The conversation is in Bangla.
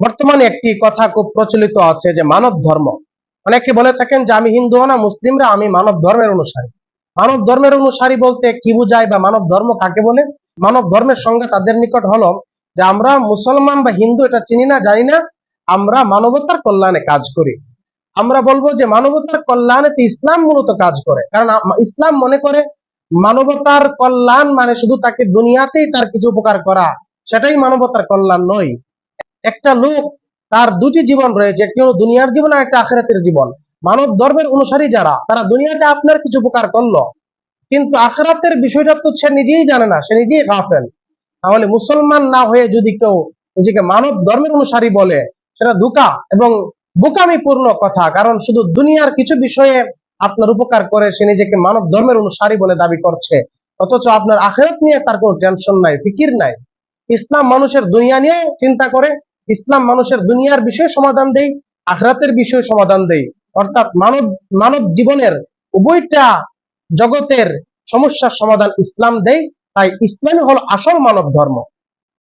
বর্তমানে একটি কথা খুব প্রচলিত আছে যে মানব ধর্ম। অনেকে বলে থাকেন যে আমি হিন্দু না, মুসলিমরা, আমি মানব ধর্মের অনুসারী। মানব ধর্মের অনুসারী বলতে কি বোঝায় বা মানব ধর্ম কাকে বলে? মানব ধর্মের সংজ্ঞা তাদের নিকট হলো যে আমরা মুসলমান বা হিন্দু, এটা চিনি না, জানি না, আমরা মানবতার কল্যাণে কাজ করি। আমরা বলব যে মানবতার কল্যাণে তো ইসলাম মূলত কাজ করে। কারণ ইসলাম মনে করে মানবতার কল্যাণ মানে শুধু তাকে দুনিয়াতেই তার কিছু উপকার করা, সেটাই মানবতার কল্যাণ নয়। একটা লোক তার দুটি জীবন রয়েছে, একটি হলো দুনিয়ার জীবন আর একটা আখেরাতের জীবন। মানব ধর্মের অনুসারী যারা, তারা দুনিয়াতে আপনার কিছু উপকার করল। কিন্তু আখেরাতের বিষয়টা তো সে নিজেই জানে না, সে নিজেই গাফেল। তাহলে মুসলমান না হয়ে যদি কেউ নিজেকে মানব ধর্মের অনুসারী বলে, সেটা ধোঁকা এবং বোকামি পূর্ণ কথা। কারণ শুধু দুনিয়ার কিছু বিষয়ে আপনার উপকার করে, সে নিজেকে মানব ধর্মের অনুসারী বলে দাবি করছে। অথচ আপনার আখেরাত নিয়ে তার কোনো টেনশন নাই, ফিকির নাই। ইসলাম মানুষের দুনিয়া নিয়ে চিন্তা করে ইসলাম মানুষের দুনিয়ার বিষয়ে সমাধান দেয় আখরাতের বিষয়ে সমাধান দেয় অর্থাৎ মানব মানব জীবনের উভয়টা জগতের সমস্যার সমাধান ইসলাম দেয় তাই ইসলামই হল আসল মানব ধর্ম।